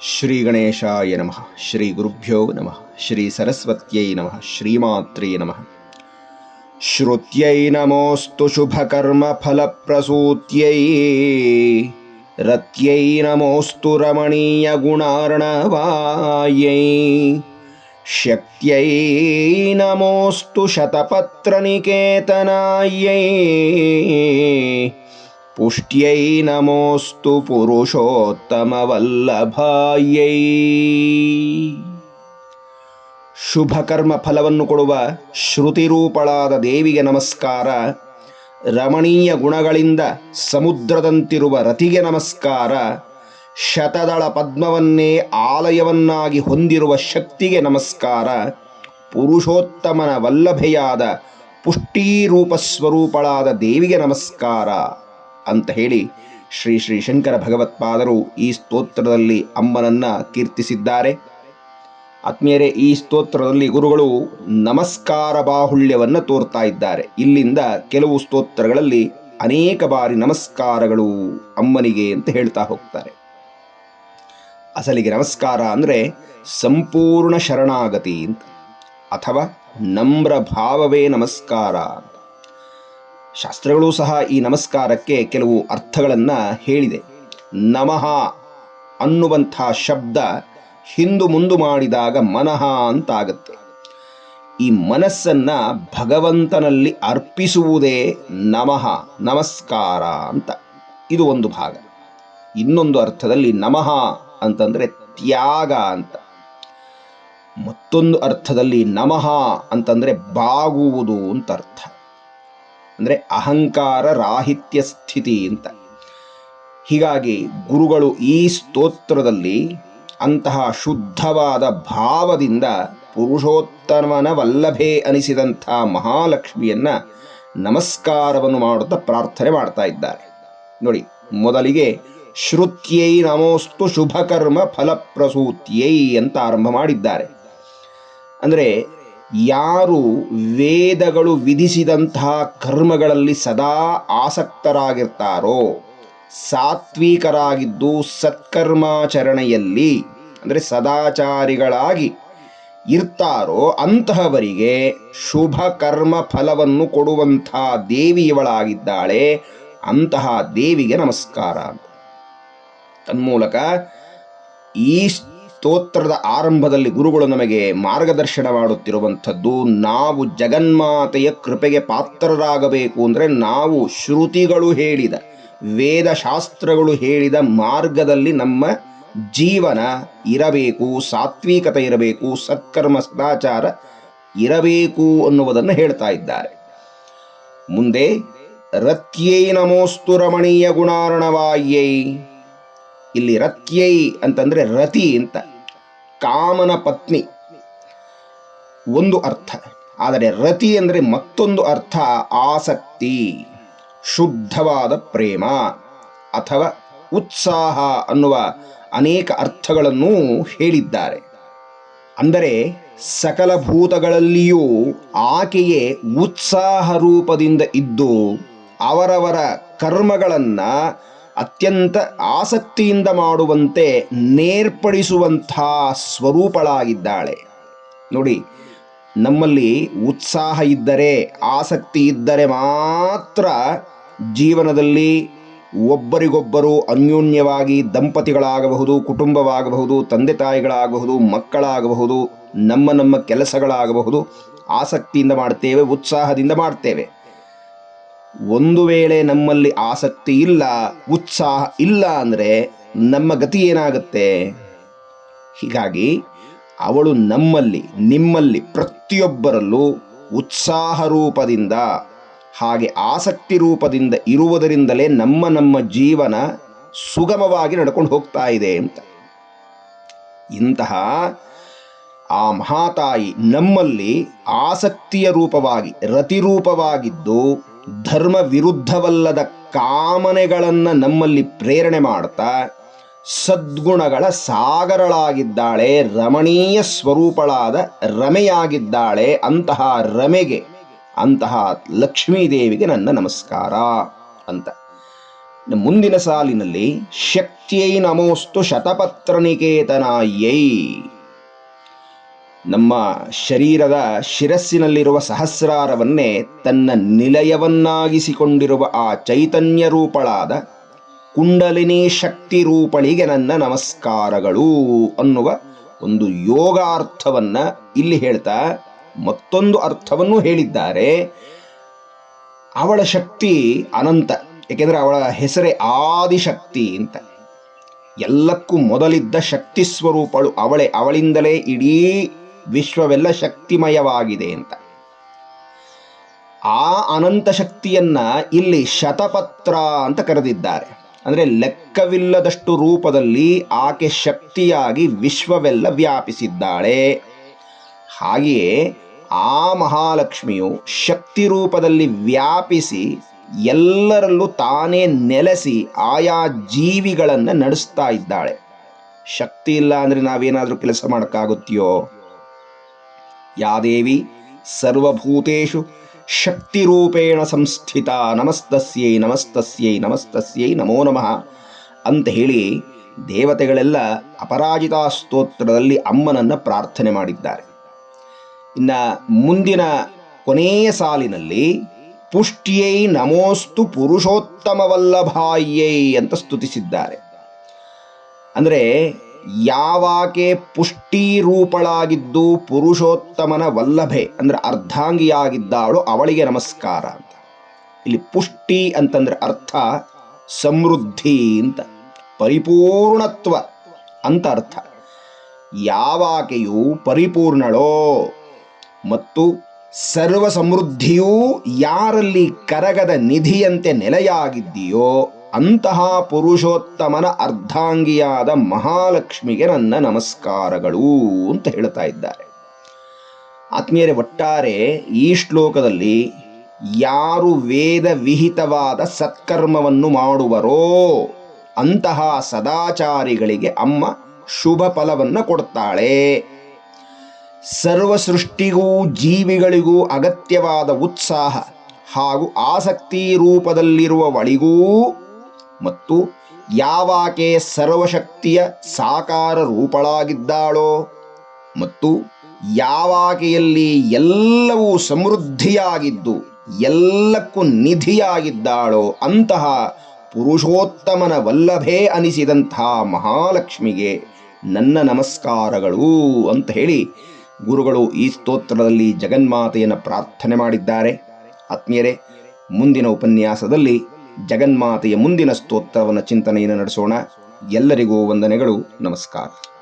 श्रीगणेशाय नमः श्रीगुरुभ्यो नमः श्रीसरस्वत्यै नमः श्रीमात्र्यै नमः। श्रुत्यै नमोऽस्तु शुभकर्मफलप्रसूत्यै रत्यै नमोऽस्तु रमणीयगुणार्णवायै शक्त्यै नमोऽस्तु शतपत्रनिकेतनायै ಪುಷ್ಟ್ಯೈ ನಮೋಸ್ತು ಪುರುಷೋತ್ತಮವಲ್ಲಭಾಯೈ. ಶುಭಕರ್ಮ ಫಲವನ್ನು ಕೊಡುವ ಶ್ರುತಿರೂಪಳಾದ ದೇವಿಗೆ ನಮಸ್ಕಾರ. ರಮಣೀಯ ಗುಣಗಳಿಂದ ಸಮುದ್ರದಂತಿರುವ ರತಿಗೆ ನಮಸ್ಕಾರ. ಶತದಳ ಪದ್ಮವನ್ನೇ ಆಲಯವನ್ನಾಗಿ ಹೊಂದಿರುವ ಶಕ್ತಿಗೆ ನಮಸ್ಕಾರ. ಪುರುಷೋತ್ತಮನ ವಲ್ಲಭೆಯಾದ ಪುಷ್ಟೀರೂಪ ಸ್ವರೂಪಳಾದ ದೇವಿಗೆ ನಮಸ್ಕಾರ. ಅಂತ ಹೇಳಿ ಶ್ರೀ ಶ್ರೀ ಶಂಕರ ಭಗವತ್ಪಾದರು ಈ ಸ್ತೋತ್ರದಲ್ಲಿ ಅಮ್ಮನನ್ನ ಕೀರ್ತಿಸಿದ್ದಾರೆ. ಆತ್ಮೀಯರೇ, ಈ ಸ್ತೋತ್ರದಲ್ಲಿ ಗುರುಗಳು ನಮಸ್ಕಾರ ಬಾಹುಳ್ಯವನ್ನು ತೋರ್ತಾ ಇದ್ದಾರೆ. ಇಲ್ಲಿಂದ ಕೆಲವು ಸ್ತೋತ್ರಗಳಲ್ಲಿ ಅನೇಕ ಬಾರಿ ನಮಸ್ಕಾರಗಳು ಅಮ್ಮನಿಗೆ ಅಂತ ಹೇಳ್ತಾ ಹೋಗ್ತಾರೆ. ಅಸಲಿಗೆ ನಮಸ್ಕಾರ ಅಂದರೆ ಸಂಪೂರ್ಣ ಶರಣಾಗತಿ ಅಂತ. ಅಥವಾ ನಮ್ರ ಭಾವವೇ ನಮಸ್ಕಾರ ಶಾಸ್ತ್ರಗಳು ಸಹ ಈ ನಮಸ್ಕಾರಕ್ಕೆ ಕೆಲವು ಅರ್ಥಗಳನ್ನು ಹೇಳಿದೆ. ನಮಃ ಅನ್ನುವಂಥ ಶಬ್ದ ಹಿಂದು ಮುಂದು ಮಾಡಿದಾಗ ಮನಃ ಅಂತಾಗತ್ತೆ. ಈ ಮನಸ್ಸನ್ನ ಭಗವಂತನಲ್ಲಿ ಅರ್ಪಿಸುವುದೇ ನಮಃ, ನಮಸ್ಕಾರ ಅಂತ. ಇದು ಒಂದು ಭಾಗ. ಇನ್ನೊಂದು ಅರ್ಥದಲ್ಲಿ ನಮಃ ಅಂತಂದರೆ ತ್ಯಾಗ ಅಂತ. ಮತ್ತೊಂದು ಅರ್ಥದಲ್ಲಿ ನಮಃ ಅಂತಂದರೆ ಬಾಗುವುದು ಅಂತ ಅರ್ಥ. ಅಂದರೆ ಅಹಂಕಾರ ರಾಹಿತ್ಯ ಸ್ಥಿತಿ ಅಂತ. ಹೀಗಾಗಿ ಗುರುಗಳು ಈ ಸ್ತೋತ್ರದಲ್ಲಿ ಅಂತಹ ಶುದ್ಧವಾದ ಭಾವದಿಂದ ಪುರುಷೋತ್ತಮನ ವಲ್ಲಭೆ ಅನಿಸಿದಂಥ ಮಹಾಲಕ್ಷ್ಮಿಯನ್ನು ನಮಸ್ಕಾರವನ್ನು ಮಾಡುತ್ತಾ ಪ್ರಾರ್ಥನೆ ಮಾಡ್ತಾ ಇದ್ದಾರೆ. ನೋಡಿ, ಮೊದಲಿಗೆ ಶ್ರುತ್ಯೈ ನಮೋಸ್ತು ಶುಭಕರ್ಮ ಫಲಪ್ರಸೂತ್ಯೈ ಅಂತ ಆರಂಭ ಮಾಡಿದ್ದಾರೆ. ಅಂದರೆ ಯಾರು ವೇದಗಳು ವಿಧಿಸಿದಂತಹ ಕರ್ಮಗಳಲ್ಲಿ ಸದಾ ಆಸಕ್ತರಾಗಿರ್ತಾರೋ, ಸಾತ್ವಿಕರಾಗಿದ್ದು ಸತ್ಕರ್ಮಾಚರಣೆಯಲ್ಲಿ, ಅಂದರೆ ಸದಾಚಾರಿಗಳಾಗಿ ಇರ್ತಾರೋ, ಅಂತಹವರಿಗೆ ಶುಭ ಕರ್ಮ ಫಲವನ್ನು ಕೊಡುವಂಥ ದೇವಿ ಇವಳಾಗಿದ್ದಾಳೆ ಅಂತಹ ದೇವಿಗೆ ನಮಸ್ಕಾರ ತನ್ಮೂಲಕ ಈ ಸ್ತೋತ್ರದ ಆರಂಭದಲ್ಲಿ ಗುರುಗಳು ನಮಗೆ ಮಾರ್ಗದರ್ಶನ ಮಾಡುತ್ತಿರುವಂಥದ್ದು ನಾವು ಜಗನ್ಮಾತೆಯ ಕೃಪೆಗೆ ಪಾತ್ರರಾಗಬೇಕು ಅಂದರೆ ನಾವು ಶ್ರುತಿಗಳು ಹೇಳಿದ, ವೇದಶಾಸ್ತ್ರಗಳು ಹೇಳಿದ ಮಾರ್ಗದಲ್ಲಿ ನಮ್ಮ ಜೀವನ ಇರಬೇಕು, ಸಾತ್ವಿಕತೆ ಇರಬೇಕು, ಸತ್ಕರ್ಮ ಸದಾಚಾರ ಇರಬೇಕು ಅನ್ನುವುದನ್ನು ಹೇಳ್ತಾ ಇದ್ದಾರೆ. ಮುಂದೆ, ರತ್ಯೈ ನಮೋಸ್ತು ರಮಣೀಯ ಗುಣಾರ್ಣವಾಯೈ. ಇಲ್ಲಿ ರತ್ಯೈ ಅಂತಂದ್ರೆ ರತಿ ಅಂತ. ಕಾಮನ ಪತ್ನಿ. ಒಂದು ಅರ್ಥ. ಆದರೆ ರತಿ ಅಂದರೆ ಮತ್ತೊಂದು ಅರ್ಥ. ಆಸಕ್ತಿ, ಶುದ್ಧವಾದ ಪ್ರೇಮ ಅಥವಾ ಉತ್ಸಾಹ ಅನ್ನುವ ಅನೇಕ ಅರ್ಥಗಳನ್ನು ಹೇಳಿದ್ದಾರೆ. ಅಂದರೆ ಸಕಲ ಭೂತಗಳಲ್ಲಿಯೂ ಆಕೆಯೇ ಉತ್ಸಾಹ ರೂಪದಿಂದ ಇದ್ದು ಅವರವರ ಕರ್ಮಗಳನ್ನ ಅತ್ಯಂತ ಆಸಕ್ತಿಯಿಂದ ಮಾಡುವಂತೆ ನೇರ್ಪಡಿಸುವಂಥ ಸ್ವರೂಪಳಾಗಿದ್ದಾಳೆ. ನೋಡಿ, ನಮ್ಮಲ್ಲಿ ಉತ್ಸಾಹ ಇದ್ದರೆ, ಆಸಕ್ತಿ ಇದ್ದರೆ ಮಾತ್ರ ಜೀವನದಲ್ಲಿ ಒಬ್ಬರಿಗೊಬ್ಬರು ಅನ್ಯೋನ್ಯವಾಗಿ ದಂಪತಿಗಳಾಗಬಹುದು, ಕುಟುಂಬವಾಗಬಹುದು, ತಂದೆ ತಾಯಿಗಳಾಗಬಹುದು, ಮಕ್ಕಳಾಗಬಹುದು, ನಮ್ಮ ನಮ್ಮ ಕೆಲಸಗಳಾಗಬಹುದು, ಆಸಕ್ತಿಯಿಂದ ಮಾಡ್ತೇವೆ, ಉತ್ಸಾಹದಿಂದ ಮಾಡ್ತೇವೆ. ಒಂದು ವೇಳೆ ನಮ್ಮಲ್ಲಿ ಆಸಕ್ತಿ ಇಲ್ಲ, ಉತ್ಸಾಹ ಇಲ್ಲ ಅಂದರೆ ನಮ್ಮ ಗತಿ ಏನಾಗುತ್ತೆ? ಹೀಗಾಗಿ ಅವಳು ನಮ್ಮಲ್ಲಿ, ನಿಮ್ಮಲ್ಲಿ ಪ್ರತಿಯೊಬ್ಬರಲ್ಲೂ ಉತ್ಸಾಹ ರೂಪದಿಂದ, ಹಾಗೆ ಆಸಕ್ತಿ ರೂಪದಿಂದ ಇರುವುದರಿಂದಲೇ ನಮ್ಮ ನಮ್ಮ ಜೀವನ ಸುಗಮವಾಗಿ ನಡ್ಕೊಂಡು ಹೋಗ್ತಾ ಇದೆ ಅಂತ. ಇಂತಹ ಆ ಮಹಾತಾಯಿ ನಮ್ಮಲ್ಲಿ ಆಸಕ್ತಿಯ ರೂಪವಾಗಿ, ರತಿರೂಪವಾಗಿದ್ದು ಧರ್ಮ ವಿರುದ್ಧವಲ್ಲದ ಕಾಮನೆಗಳನ್ನು ನಮ್ಮಲ್ಲಿ ಪ್ರೇರಣೆ ಮಾಡ್ತಾ, ಸದ್ಗುಣಗಳ ಸಾಗರಳಾಗಿದ್ದಾಳೆ, ರಮಣೀಯ ಸ್ವರೂಪಳಾದ ರಮೆಯಾಗಿದ್ದಾಳೆ, ಅಂತಹ ರಮೆಗೆ, ಅಂತಹ ಲಕ್ಷ್ಮೀದೇವಿಗೆ ನನ್ನ ನಮಸ್ಕಾರ ಅಂತ. ಮುಂದಿನ ಸಾಲಿನಲ್ಲಿ ಶಕ್ತಿಯೈ ನಮೋಸ್ತು ಶತಪತ್ರ ನಿಕೇತನಾಯೈ ನಮ್ಮ ಶರೀರದ ಶಿರಸ್ಸಿನಲ್ಲಿರುವ ಸಹಸ್ರಾರವನ್ನೇ ತನ್ನ ನಿಲಯವನ್ನಾಗಿಸಿಕೊಂಡಿರುವ ಆ ಚೈತನ್ಯ ರೂಪಳಾದ ಕುಂಡಲಿನಿ ಶಕ್ತಿ ರೂಪಳಿಗೆ ನನ್ನ ನಮಸ್ಕಾರಗಳು ಅನ್ನುವ ಒಂದು ಯೋಗ ಯೋಗಾರ್ಥವನ್ನ ಇಲ್ಲಿ ಹೇಳ್ತಾ ಮತ್ತೊಂದು ಅರ್ಥವನ್ನು ಹೇಳಿದ್ದಾರೆ. ಅವಳ ಶಕ್ತಿ ಅನಂತ, ಏಕೆಂದರೆ ಅವಳ ಹೆಸರೇ ಆದಿಶಕ್ತಿ ಅಂತ. ಎಲ್ಲಕ್ಕೂ ಮೊದಲಿದ್ದ ಶಕ್ತಿ ಸ್ವರೂಪಳು ಅವಳೇ, ಅವಳಿಂದಲೇ ಇಡೀ ವಿಶ್ವವೆಲ್ಲ ಶಕ್ತಿಮಯವಾಗಿದೆ ಅಂತ. ಆ ಅನಂತ ಶಕ್ತಿಯನ್ನ ಇಲ್ಲಿ ಶತಪತ್ರ ಅಂತ ಕರೆದಿದ್ದಾರೆ. ಅಂದರೆ ಲೆಕ್ಕವಿಲ್ಲದಷ್ಟು ರೂಪದಲ್ಲಿ ಆಕೆ ಶಕ್ತಿಯಾಗಿ ವಿಶ್ವವೆಲ್ಲ ವ್ಯಾಪಿಸಿದ್ದಾಳೆ. ಹಾಗೆಯೇ ಆ ಮಹಾಲಕ್ಷ್ಮಿಯು ಶಕ್ತಿ ರೂಪದಲ್ಲಿ ವ್ಯಾಪಿಸಿ ಎಲ್ಲರಲ್ಲೂ ತಾನೇ ನೆಲೆಸಿ ಆಯಾ ಜೀವಿಗಳನ್ನು ನಡೆಸ್ತಾ ಇದ್ದಾಳೆ. ಶಕ್ತಿ ಇಲ್ಲ ಅಂದರೆ ನಾವೇನಾದರೂ ಕೆಲಸ ಮಾಡೋಕ್ಕಾಗುತ್ತೆಯೋ? ಯಾದೇವಿ ಸರ್ವಭೂತೇಷು ಶಕ್ತಿರೂಪೇಣ ಸಂಸ್ಥಿತ ನಮಸ್ತಸ್ಯೈ ನಮಸ್ತಸ್ಯೈ ನಮಸ್ತಸ್ಯೈ ನಮೋ ನಮಃ ಅಂತ ಹೇಳಿ ದೇವತೆಗಳೆಲ್ಲ ಅಪರಾಜಿತಾ ಸ್ತೋತ್ರದಲ್ಲಿ ಅಮ್ಮನನ್ನು ಪ್ರಾರ್ಥನೆ ಮಾಡಿದ್ದಾರೆ. ಇನ್ನು ಮುಂದಿನ ಕೊನೆಯ ಸಾಲಿನಲ್ಲಿ, ಪುಷ್ಟಿಯೈ ನಮೋಸ್ತು ಪುರುಷೋತ್ತಮವಲ್ಲಭಾಯ್ಯೈ ಅಂತ ಸ್ತುತಿಸಿದ್ದಾರೆ. ಅಂದರೆ ಯಾವಾಕೆ ಪುಷ್ಟಿ ರೂಪಳಾಗಿದ್ದು ಪುರುಷೋತ್ತಮನ ವಲ್ಲಭೆ, ಅಂದ್ರೆ ಅರ್ಧಾಂಗಿಯಾಗಿದ್ದಾಳು ಅವಳಿಗೆ ನಮಸ್ಕಾರ ಅಂತ. ಇಲ್ಲಿ ಪುಷ್ಟಿ ಅಂತಂದ್ರೆ ಅರ್ಥ ಸಮೃದ್ಧಿ ಅಂತ. ಪರಿಪೂರ್ಣತ್ವ ಅಂತ ಅರ್ಥ. ಯಾವಾಕೆಯು ಪರಿಪೂರ್ಣಳೋ ಮತ್ತು ಸರ್ವ ಸಮೃದ್ಧಿಯೂ ಯಾರಲ್ಲಿ ಕರಗದ ನಿಧಿಯಂತೆ ನೆಲೆಯಾಗಿದ್ದೀಯೋ ಅಂತಹ ಪುರುಷೋತ್ತಮನ ಅರ್ಧಾಂಗಿಯಾದ ಮಹಾಲಕ್ಷ್ಮಿಗೆ ನನ್ನ ನಮಸ್ಕಾರಗಳು ಅಂತ ಹೇಳ್ತಾ ಇದ್ದಾರೆ. ಆತ್ಮೀಯರೇ, ಒಟ್ಟಾರೆ ಈ ಶ್ಲೋಕದಲ್ಲಿ ಯಾರು ವೇದ ವಿಹಿತವಾದ ಸತ್ಕರ್ಮವನ್ನು ಮಾಡುವರೋ ಅಂತಹ ಸದಾಚಾರಿಗಳಿಗೆ ಅಮ್ಮ ಶುಭ ಫಲವನ್ನು ಕೊಡ್ತಾಳೆ. ಸರ್ವ ಸೃಷ್ಟಿಗೂ ಜೀವಿಗಳಿಗೂ ಅಗತ್ಯವಾದ ಉತ್ಸಾಹ ಹಾಗೂ ಆಸಕ್ತಿ ರೂಪದಲ್ಲಿರುವವಳಿಗೂ ಮತ್ತು ಯಾವಾಕೆ ಸರ್ವಶಕ್ತಿಯ ಸಾಕಾರ ರೂಪಳಾಗಿದ್ದಾಳೋ ಮತ್ತು ಯಾವಾಕೆಯಲ್ಲಿ ಎಲ್ಲವೂ ಸಮೃದ್ಧಿಯಾಗಿದ್ದು ಎಲ್ಲಕ್ಕೂ ನಿಧಿಯಾಗಿದ್ದಾಳೋ ಅಂತಹ ಪುರುಷೋತ್ತಮನ ವಲ್ಲಭೇ ಅನಿಸಿದಂತಹ ಮಹಾಲಕ್ಷ್ಮಿಗೆ ನನ್ನ ನಮಸ್ಕಾರಗಳು ಅಂತ ಹೇಳಿ ಗುರುಗಳು ಈ ಸ್ತೋತ್ರದಲ್ಲಿ ಜಗನ್ಮಾತೆಯನ್ನು ಪ್ರಾರ್ಥನೆ ಮಾಡಿದ್ದಾರೆ. ಆತ್ಮೀಯರೇ, ಮುಂದಿನ ಉಪನ್ಯಾಸದಲ್ಲಿ ಜಗನ್ಮಾತೆಯ ಮುಂದಿನ ಸ್ತೋತ್ರವನ್ನು ಚಿಂತನೆಯನ್ನು ನಡೆಸೋಣ. ಎಲ್ಲರಿಗೂ ವಂದನೆಗಳು. ನಮಸ್ಕಾರ.